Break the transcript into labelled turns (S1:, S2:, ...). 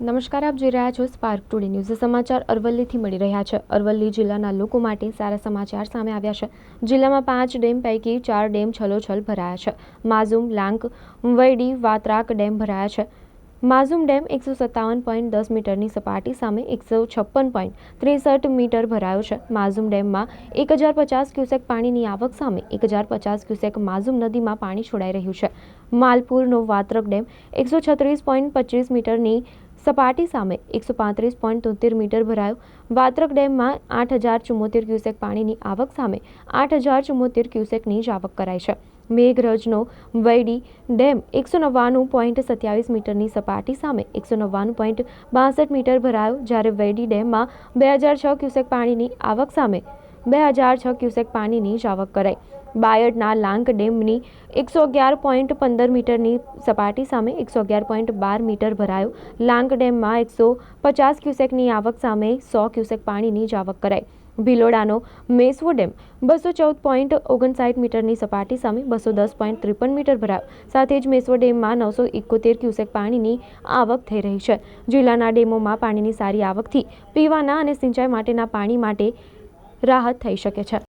S1: નમસ્કાર, આપ જોઈ રહ્યા છો સ્પાર્ક ટુડે ન્યૂઝ સમાચાર અરવલ્લીથી મળી રહ્યા છે. અરવલ્લી જિલ્લાના લોકો માટે સારા સમાચાર સામે આવ્યા છે. જિલ્લામાં પાંચ ડેમ પૈકી ચાર ડેમ છલોછલ ભરાયા છે. માઝુમ લાંક વૈડી, વાત્રાક ડેમ ભરાયા છે. માઝુમ ડેમ એકસો સત્તાવન પોઈન્ટ દસ મીટરની સપાટી સામે એકસો છપ્પન પોઈન્ટ ત્રેસઠ મીટર ભરાયો છે. માઝુમ ડેમમાં એક હજાર પચાસ ક્યુસેક પાણીની આવક સામે એક હજાર પચાસ ક્યુસેક માઝુમ નદીમાં પાણી છોડાઈ રહ્યું છે. માલપુરનો વાત્રક ડેમ એકસો છત્રીસ પોઈન્ટ પચીસ મીટરની સપાટી સામે એકસો પાંત્રીસ પોઈન્ટ તોતેર મીટર ભરાયો. વાત્રક ડેમમાં આઠ હજાર ચુમ્મોતેર ક્યુસેક પાણીની આવક સામે આઠ હજાર ચુમ્મોતેર ક્યુસેકની જ આવક કરાઈ છે. મેઘરજનો વૈડી ડેમ એકસો નવ્વાણું પોઈન્ટ સત્યાવીસ મીટરની સપાટી સામે એકસો નવ્વાણું પોઈન્ટ બાસઠ મીટર ભરાયો. જ્યારે વૈડી ડેમમાં બે હજાર છ ક્યુસેક પાણીની આવક સામે બે હજાર છ ક્યુસેક પાણીની આવક કરાઈ. બાયડના લાંક ડેમની એકસો અગિયાર પોઈન્ટ પંદર મીટરની સપાટી સામે એકસો અગિયાર પોઈન્ટ બાર મીટર ભરાયો. લાંક ડેમમાં એકસો પચાસ ક્યુસેકની આવક સામે સો ક્યુસેક પાણીની આવક કરાઈ. ભિલોડાનો મેસવો ડેમ બસો ચૌદ પોઈન્ટ ઓગણસાઠ મીટરની સપાટી સામે બસો દસ પોઈન્ટ ત્રેપન મીટર ભરાયો. સાથે જ મેસવો ડેમમાં નવસો એકોતેર ક્યુસેક પાણીની આવક થઈ રહી છે. જિલ્લાના ડેમોમાં પાણીની સારી આવકથી પીવાના અને સિંચાઈ માટેના પાણી માટે રાહત થઈ શકે છે.